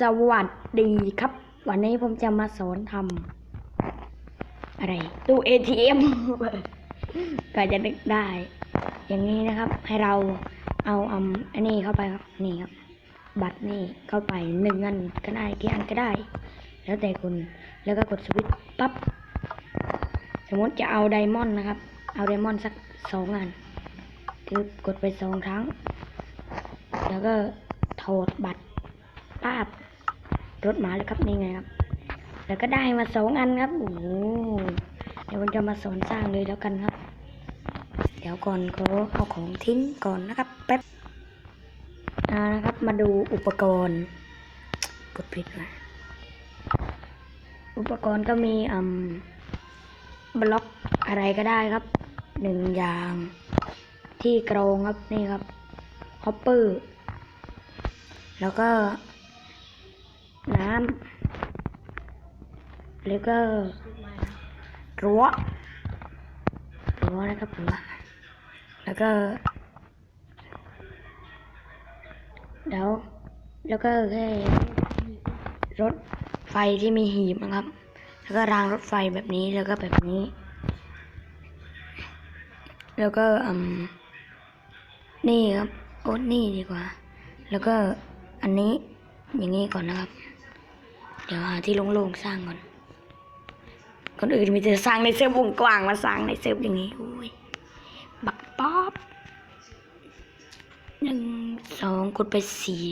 สวัสดีครับ วันนี้ผมจะมาสอนทำอะไร ตู้ ATM ก็จะนึกได้ อย่างนี้นะครับ ให้เราเอาอันอันนี้เข้าไปครับ นี่ครับ บัตรนี่เข้าไปหนึ่งอันก็ได้กี่อันก็ได้ แล้วแต่คุณแล้วก็กดสวิตช์ปั๊บสมมติจะเอาไดมอนด์นะครับ เอาไดมอนด์สักสองอันคือกดไปสองครั้ง แล้วก็โถดบัตร ภาพ รถหมาเลยครับนี่ไงครับ แล้วก็ได้มาสองอันครับโอ้เดี๋ยวผมจะมาสอนสร้างเลยแล้วกันครับ เดี๋ยวก่อนขอเอาของทิ้งก่อนนะครับแป๊บนะครับ มาดูอุปกรณ์ กดผิดนะอุปกรณ์ก็มีอืมบล็อกอะไรก็ได้ครับหนึ่งอย่าง ที่กรองครับนี่ครับฮอปเปอร์ แล้วก็ น้ำแล้วก็รั้วรั้วนะครับรั้วแล้วก็เดี๋ยวแล้วก็แค่รถไฟที่มีหีบนะครับ แล้วก็รางรถไฟแบบนี้แล้วก็แบบนี้ แล้วก็อืมนี่ครับโอ้นี่ดีกว่า แล้วก็อันนี้อย่างนี้ก่อนนะครับ เดี๋ยวหาที่โล่งๆสร้างก่อนคนอื่นมีแต่สร้างในเซิร์ฟวงกว้างมาสร้างในเซิร์ฟอย่างนี้อุ้ยบักป๊อบหนึ่งสองกดไปสี่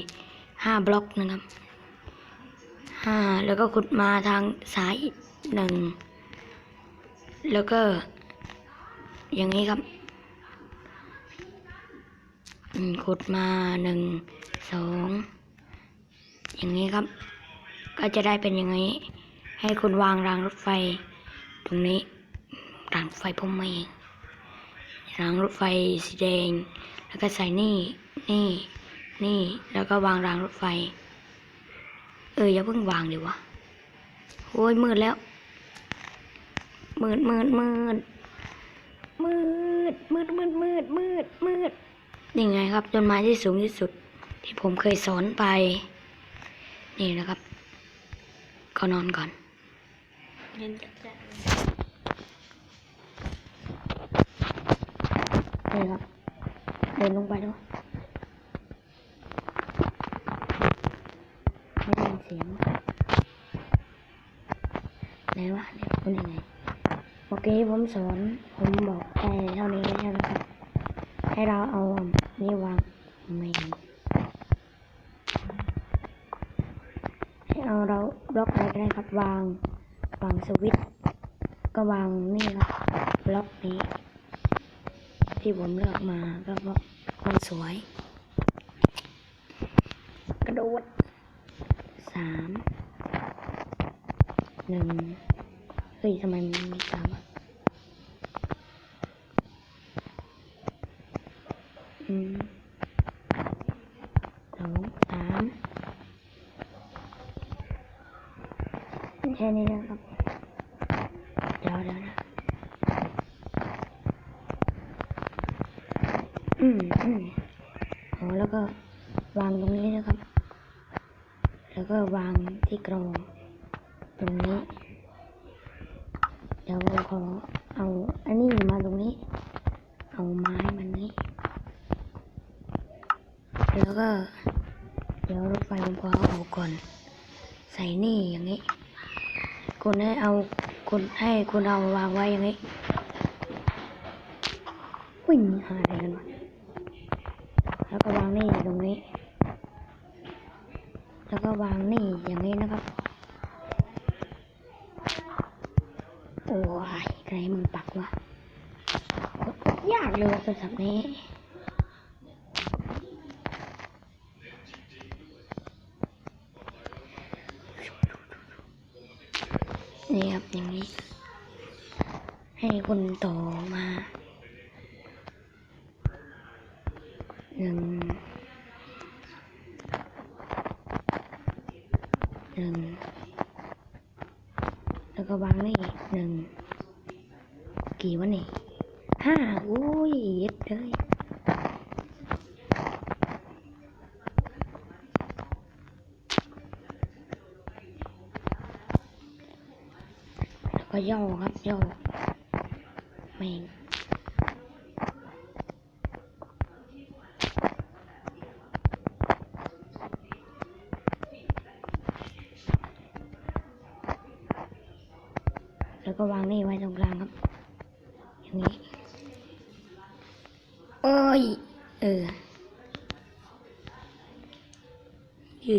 ห้าบล็อกนะครับห้าแล้วก็กดมาทางซ้ายหนึ่งแล้วก็ อย่างนี้ครับขุดมาหนึ่งสองอย่างนี้ครับ ก็จะได้เป็นอย่างนี้ ให้คุณวางรางรถไฟ ตรงนี้ รางรถไฟผมเองรางรถไฟสีแดง แล้วก็ใส่นี่ นี่ นี่ แล้วก็วางรางรถไฟ เอออย่าเพิ่งวางดีวะโอ้ยมืดแล้ว มืดมืดมืดมืดมืดมืดมืดมืดมืดนี่ไงครับต้นไม้ที่สูงที่สุด ที่ผมเคยสอนไป นี่นะครับ ก็นอนก่อนเงินจะจะนี่ครับเดินลงไปด้วยไม่ได้ยินเสียงไหนวะเนี่ยคุณยังไงเมื่อกี้ผมสอนผมบอกแค่เท่านี้ใช่ไหมครับ ให้เราเอานี่วางไม่ดีให้ เราบล็อกอะไรก็ได้ครับวางวางสวิตช์ก็วางนี่ครับบล็อกนี้ ที่ผมเลือกมาก็เพราะมันสวย กระโดดสามหนึ่งเฮ้ยทำไมมันมีสามอะอืม แค่นี้นะครับ เดี๋ยวเดี๋ยวนะอืมอืมอ๋อแล้วก็วางตรงนี้นะครับ แล้วก็วางที่กรองตรงนี้ เดี๋ยวขอเอาอันนี้มาตรงนี้ เอาไม้มันนี้ แล้วก็ เดี๋ยวรถไฟผมขอเอาออกก่อน ใส่นี่อย่างนี้ คุณให้เอาคุณ ให้คุณเอาวางไว้อย่างนี้วิ่งหาอะไรกันวะแล้วก็วางนี่ตรงนี้ แล้วก็วางนี่อย่างนี้นะครับ โอ้ยใครมึงปักวะ ยากเลยว่ะโทรศัพท์นี้ นี่ครับอย่างนี้ ให้คนต่อมาหนึ่งหนึ่งแล้วก็วางนี่หนึ่งกี่วะนี่ห้าโอ้ยเย็ดเลย ก็ย่อครับย่อไม่งแล้วก็วางนี่ไว้ตรงกลางครับ อย่างนี้เอ้ย เออยุ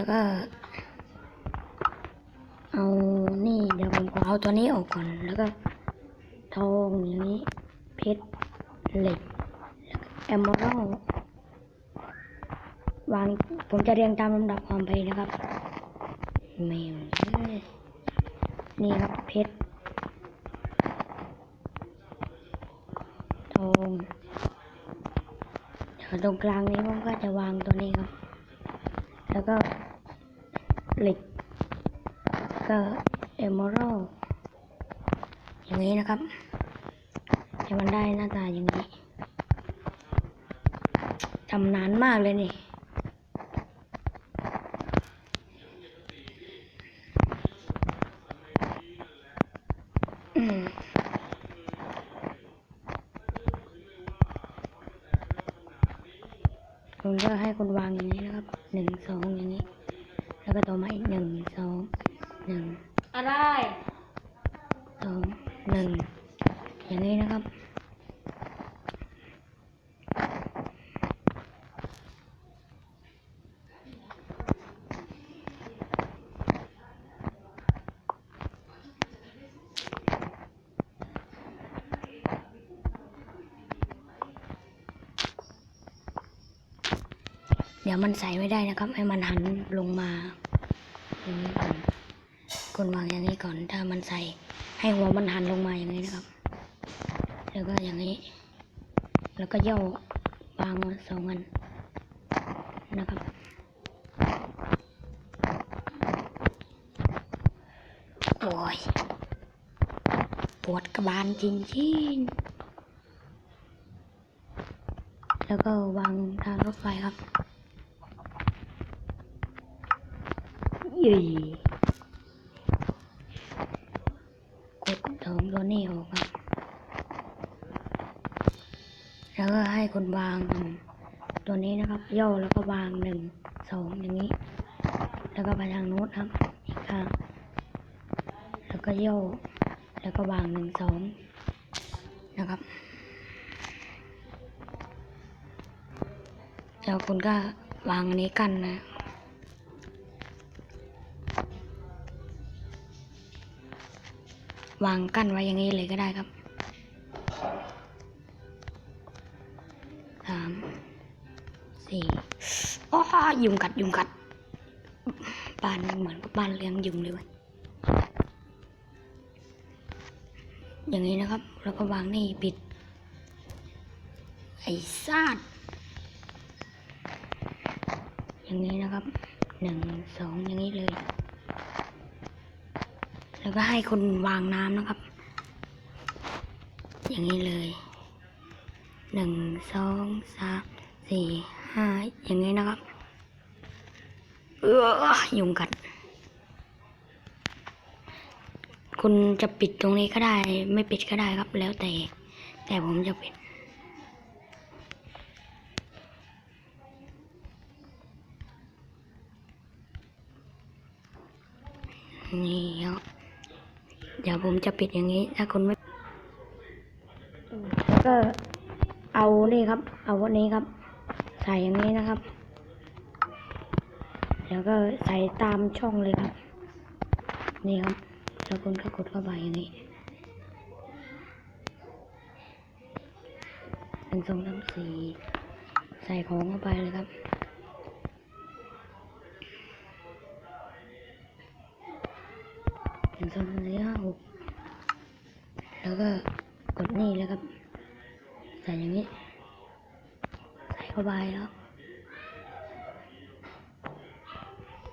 แล้วก็ เอานี่เดี๋ยวผมขอเอาตัวนี้ออกก่อน แล้วก็ ทองอย่างนี้ เพชร เหล็กแอมเบอรัลวาง ผมจะเรียงตามลำดับความไปนะครับแมวนี่ครับ เพชร ทองตรงกลางนี้ผมก็จะวางตัวนี้ครับ แล้วก็ เหล็กก็เอมเมอรัลอย่างนี้นะครับจะมันได้หน้าตาอย่างนี้ทำนานมากเลยนี่อืมคุณก็ให้คุณวางอย่างนี้นะครับหนึ่งสองอย่างนี้ แล้วก็ต่อมาอีกหนึ่งสองหนึ่งอะไรสองหนึ่งอย่างนี้นะครับ เดี๋ยวมันใส่ไม่ได้นะครับ ให้มันหันลงมาอย่างนี้ก่อนคุณวางอย่างนี้ก่อน ถ้ามันใส่ให้หัวมันหันลงมาอย่างนี้นะครับ แล้วก็อย่างนี้ แล้วก็ย่อวางสองอันนะครับโอ้ยปวดกระบาลจริงๆแล้วก็วางทางรถไฟครับ ยี่กดถองตัวนี้ออกครับ แล้วก็ให้คนวาง ตัวนี้นะครับ ย่อแล้วก็วางหนึ่งสองอย่างนี้ แล้วก็ไปทางโน้นครับอีกข้งแล้วก็ย่อแล้วก็วางหนึ่งสองนะครับแล้วคุณก็วางอันนี้กันนะ วางกั้นไว้อย่างนี้เลยก็ได้ครับสามสี่อ้อยุงกัดยุงกัดบ้านเหมือนกับบ้านเลี้ยงยุงเลยว้ยอย่างนี้นะครับ แล้วก็วางนี่ปิด ไอ้ซาดอย่างนี้นะครับหนึ่งสองอย่างนี้เลย แล้วก็ให้คนวางน้ำนะครับ อย่างนี้เลยหนึ่งสองสามสี่ห้าอย่างนี้นะครับ เออยุงกัด คุณจะปิดตรงนี้ก็ได้ ไม่ปิดก็ได้ครับ แล้วแต่ แต่ผมจะปิดนี่ครับ เดี๋ยวผมจะปิดอย่างนี้ ถ้าคุณไม่ก็เอานี่ครับ เอาวันนี้ครับ ใส่อย่างนี้นะครับ แล้วก็ใส่ตามช่องเลยครับ นี่ครับ แล้วคุณก็กดเข้าไปอย่างนี้หนึ่งสองสามสี่ใส่ของเข้าไปเลยครับ นึ่งสองสามสี่ห้าหกแล้วก็กดนี่แล้วครับใส่อย่างนี้ ใส่เข้าไปแล้ว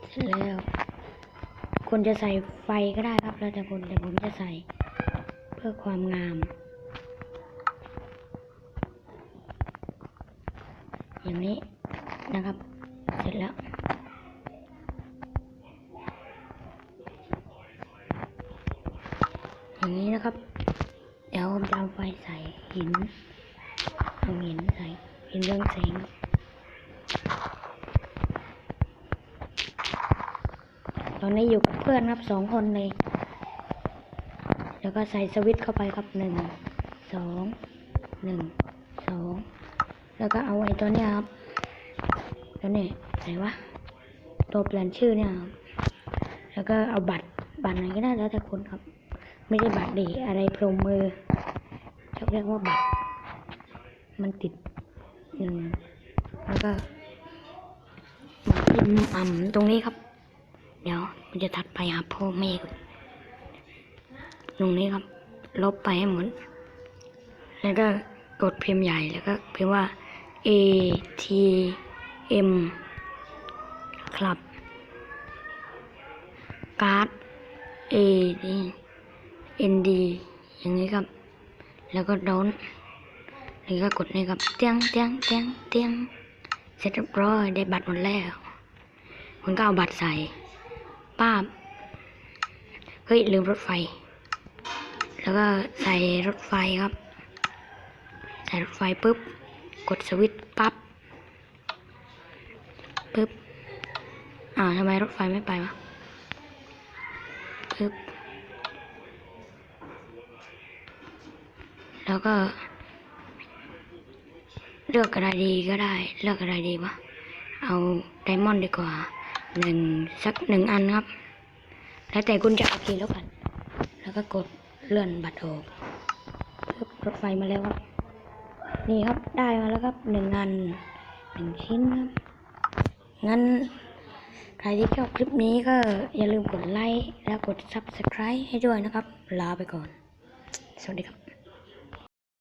เสร็จแล้วคุณจะใส่ไฟก็ได้ครับ แล้วแต่คุณแต่ผมจะใส่เพื่อความงาม อย่างนี้นะครับ เสร็จแล้ว ไฟใส่หิน เอาหินใส่หินเรื่องแสง ตอนนี้อยู่กับเพื่อนครับสองคนเลย แล้วก็ใส่สวิตช์เข้าไปครับหนึ่งสองหนึ่งสองแล้วก็เอาไอ้ตัวเนี้ยครับตัวนี้ไหนวะตัวเปลี่ยนชื่อเนี่ยครับแล้วก็เอาบัตรบัตรไหนก็ได้แล้วแต่คนครับ ไม่ใช่บัตรดีอะไรพรมมือชอบเรียกว่าบัตร มันติดหนึ่งแล้วก็มาพิมพ์อ่ำตรงนี้ครับ เดี๋ยวมันจะถัดไปหาพ่อแม่ก่อนตรงนี้ครับ ลบไปให้หมด แล้วก็กดพิมพ์ใหญ่แล้วก็พิมพ์ว่า A T M ครับการ์ด A D N D อย่างนี้ครับ แล้วก็โดนแล้วก็กดนี่ครับเตียงเตียงเตียงเตียงเสร็จเรียบร้อยได้บัตรหมดแล้วคุณก็เอาบัตรใส่ ป้าบเฮ้ย ลืมรถไฟ แล้วก็ใส่รถไฟครับ ใส่รถไฟปุ๊บ กดสวิตช์ปั๊บปุ๊บอ้าวทำไมรถไฟไม่ไปวะปึ๊บแล้วก็ เลือกอะไรดีก็ได้ เลือกอะไรดีวะ เอาไดมอนด์ดีกว่า หนึ่งสักหนึ่งอันครับ แล้วแต่คุณจะเอากี่แล้วกัน แล้วก็กดเลื่อนบัตรออกรถไฟมาแล้วครับ นี่ครับได้มาแล้วครับหนึ่งอันหนึ่งชิ้นครับงั้นใครที่ชอบคลิปนี้ก็อย่าลืมกดไลค์แล้วกด Subscribe ให้ด้วยนะครับ ลาไปก่อน สวัสดีครับ